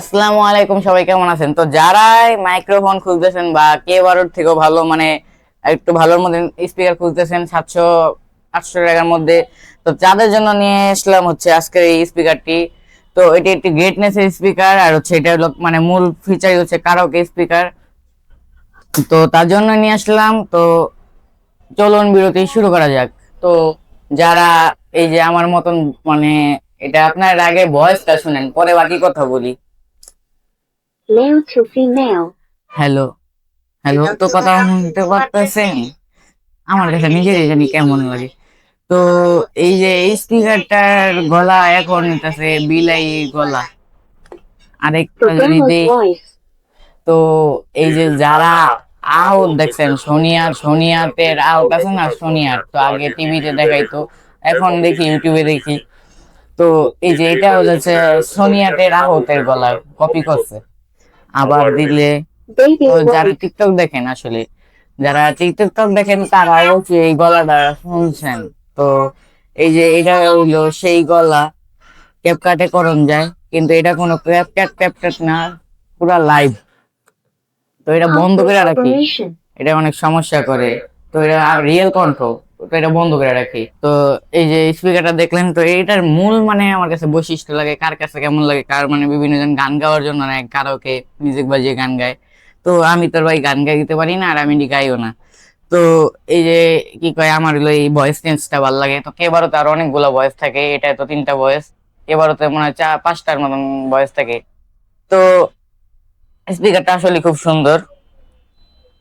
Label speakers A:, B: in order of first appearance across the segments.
A: আসসালামু আলাইকুম, সবাই কেমন আছেন? তো যারাই মাইক্রোফোন খুঁজতেছেন বা কে বারোর থেকেও ভালো মানে একটু ভালোর মধ্যে স্পিকার খুঁজতেছেন, সাতশো, আটশো টাকার মধ্যে, তো তাদের জন্য নিয়ে আসলাম হচ্ছে আজকের এই স্পিকারটি তো এটি একটি গ্রেটনেস স্পিকার আর হচ্ছে এটা মানে মূল ফিচারই হচ্ছে কারোকে স্পিকার তো তার জন্য নিয়ে আসলাম, তো চলুন বিরতি শুরু করা যাক। তো যারা এই যে আমার মতন মানে এটা আপনার আগে ভয়েসটা শুনেন, পরে বাকি কথা বলি।
B: Male to female.
A: Hello hello তো কথা শুনতে পারতেছেন? আমার কাছে নিজেরই জানি কেমন লাগে। তো এই যে এই স্পিকারটার গলা এখন হইতাছে বিলাই গলা। আরেকটা যদি দেই। তো এই যে যারা আউট দেখছেন সোনিয়ার সোনিয়াতের আউট আছে না সোনিয়ার তো আগে টিভিতে দেখাইতো এখন দেখি ইউটিউবে দেখি। তো এই যে এটা হচ্ছে সোনিয়াতের আহতের গলা কপি করছে। আবার দিলে যারা টিকটক দেখেন আসলে যারা টিকটক দেখেন তারা হচ্ছে এই গলাটা শুনছেন। তো এই যে এটা হইল সেই গলা ক্যাপকাটে করণ যায় কিন্তু এটা কোনো ক্যাপ ক্যাট ক্যাপ ক্যাট না পুরা লাইভ তো এটা বন্ধ করে রাখি. এটা অনেক সমস্যা করে। তো এটা রিয়েল কণ্ঠ তো এটা বন্ধ করে রাখি। তো এই যে স্পিকারটা দেখলেন, তো এটার মূল মানে আমার কাছে বৈশিষ্ট্য লাগে, কার কাছে কেমন লাগে, কার মানে বিভিন্ন জন গান গাওয়ার জন্য না কারোকে মিউজিক বাজিয়ে গান গায়। তো আমি তোর ভাই গান গাইতে পারি না, আর আমি গাইও না। তো এই যে কি কয়, আমার হলো এই ভয়েস চেঞ্জটা ভালো লাগে। তো কেবারও তো আরও অনেকগুলো ভয়েস থাকে, এটা তো তিনটা ভয়েস এবারও তো মনে হয় চা, পাঁচটার মতন ভয়েস থাকে। তো স্পিকারটা আসলে খুব সুন্দর।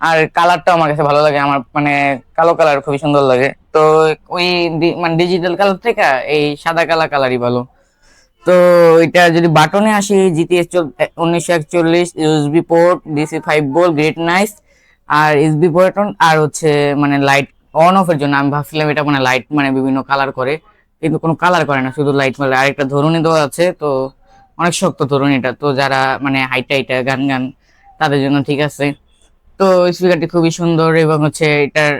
A: আর কালারটাও আমার কাছে ভালো লাগে, আমার মানে কালো কালার খুবই সুন্দর লাগে। তো ওই মানে ডিজিটাল কালার থেকে এই সাদা কালা কালারই ভালো। তো এটা যদি বাটনে আসি জিটিএস উনিশশো একচল্লিশ ইউএসবি পোর্ট ডিসি ফাইভ বোল গ্রেট নাইস আর ইউএসবি পোর্ট আর হচ্ছে মানে লাইট অন অফের জন্য আমি ভাবছিলাম এটা মানে লাইট মানে বিভিন্ন কালার করে, কিন্তু কোনো কালার করে না, শুধু লাইট মানে আরেকটা ধরুনি দেওয়া আছে, তো অনেক শক্ত ধরুন এটা। তো যারা মানে হাইটা হাইটা গান গান, তাদের জন্য ঠিক আছে। তো স্পিকারটি খুবই সুন্দর এবং হচ্ছে এটার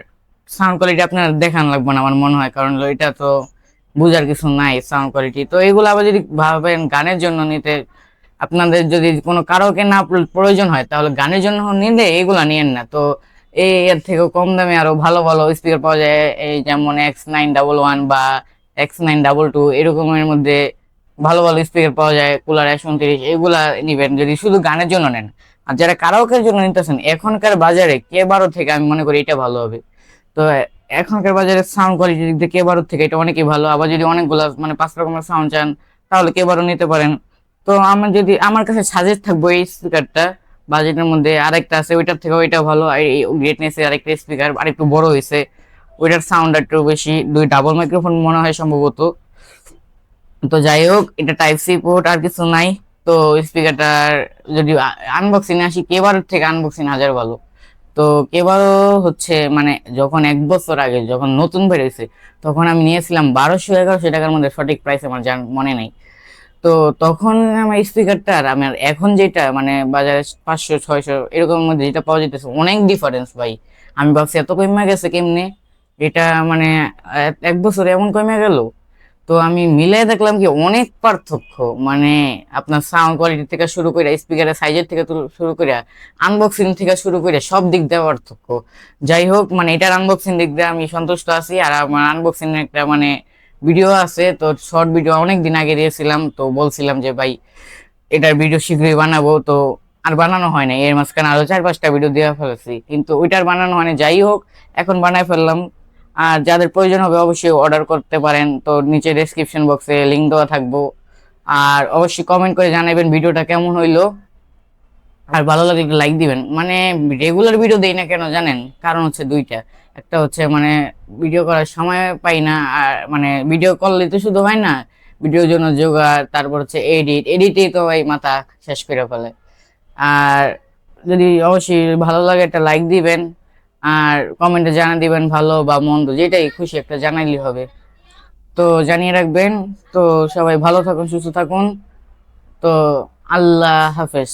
A: সাউন্ড কোয়ালিটি আপনার দেখান লাগবে না, আমার মনে হয়। কারণ এটা তো বুঝার কিছু নাই সাউন্ড কোয়ালিটি তো এগুলো আবার যদি ভাবেন গানের জন্য নিতে, আপনাদের যদি কোনো কারোকে না প্রয়োজন হয়, তাহলে গানের জন্য নিলে এগুলা নিয়েন না। তো এই এর থেকেও কম দামে আরও ভালো ভালো স্পিকার পাওয়া যায়, এই যেমন এক্স নাইন ডাবল ওয়ান বা এক্স নাইন ডাবল টু এরকমের মধ্যে ভালো ভালো স্পিকার পাওয়া যায়, কুলার একশো উনত্রিশ, এগুলা নিবেন। যদি শুধু গানের জন্য নেন আর যারা কারাওকের জন্য নিতেছেন, এখনকার বাজারে কে বারো থেকে, আমি মনে করি এটা ভালো হবে। তো এখনকার বাজারে সাউন্ড কোয়ালিটি দিক কে বারো থেকে, এটা অনেকই ভালো। আবার যদি অনেকগুলো মানে পাঁচ রকমের সাউন্ড চান, তাহলে কে বারো নিতে পারেন। তো আমার যদি, আমার কাছে সাজেস্ট থাকব এই স্পিকারটা বাজেটের মধ্যে আরেকটা আছে, ওইটার থেকে ওইটা ভালো। গ্রেটনেসের আরেকটা স্পিকার আর একটু বড় হয়েছে। ওইটার সাউন্ড একটু বেশি, দুই ডাবল মাইক্রোফোন মনে হয় সম্ভবত। তো যাই হোক, এটা টাইপ সি পোর্ট আর কিছু নাই। তো স্পিকারটার যদি আনবক্সিং আসি কেবারের থেকে আনবক্সিং হাজার ভালো। তো কেবারও হচ্ছে মানে যখন এক বছর আগে, যখন নতুন বেরোয়েছে তখন আমি নিয়েছিলাম বারোশো এগারোশো টাকার মধ্যে সঠিক প্রাইস আমার জান, মনে নেই। তো তখন আমার স্পিকারটার আমার এখন যেটা মানে বাজারে পাঁচশো, ছয়শো এরকমের মধ্যে যেটা পাওয়া যেতেছে, অনেক ডিফারেন্স ভাই। আমি ভাবছি এত কমে গেছে কেমনে? এটা মানে এক বছর এমন কমে গেল? তো আমি মিলাই দেখলাম কি অনেক পার্থক্য। মানে আপনার সাউন্ড কোয়ালিটি থেকে শুরু করে স্পিকারের সাইজের থেকে শুরু করে আনবক্সিং থেকে শুরু করে সব দিক দিয়ে পার্থক্য। যাই হোক মানে এটার আনবক্সিং দিক দিয়ে আমি সন্তুষ্ট আছি আর আমার আনবক্সিং একটা মানে ভিডিও আছে, তো শর্ট ভিডিও অনেক দিন আগে দিয়েছিলাম, তো বলছিলাম যে ভাই এটার ভিডিও শীঘ্রই বানাবো, তো আর বানানো হয় না এর মাঝখানে আরও চার পাঁচটা ভিডিও দেওয়া ফেলেছি, কিন্তু ওইটার বানানো হয় না যাই হোক, এখন বানায় ফেললাম। আর যাদের প্রয়োজন হবে অবশ্যই অর্ডার করতে পারেন। তো নিচে ডেসক্রিপশন বক্সে লিঙ্ক দেওয়া থাকব। আর অবশ্যই কমেন্ট করে জানাবেন ভিডিওটা কেমন হইল। আর ভালো লাগলে একটু লাইক দিবেন। মানে রেগুলার ভিডিও দেই না কেন জানেন? কারণ হচ্ছে দুইটা। একটা হচ্ছে মানে ভিডিও করার সময় পাই না, আর মানে ভিডিও করলে তো শুধু হয় না ভিডিওর জন্য জোগাড়, তারপর হচ্ছে এডিট এডিটই তো ভাই মাথা শেষ করে ফেলে। আর যদি অবশ্যই ভালো লাগে একটা লাইক দিবেন। আর কমেন্টে জানা দিবেন ভালো বা মন্দ, যেটাই খুশি একটা জানাইলে হবে। তো জানিয়ে রাখবেন, তো সবাই ভালো থাকুন, সুস্থ থাকুন। তো আল্লাহ হাফেজ।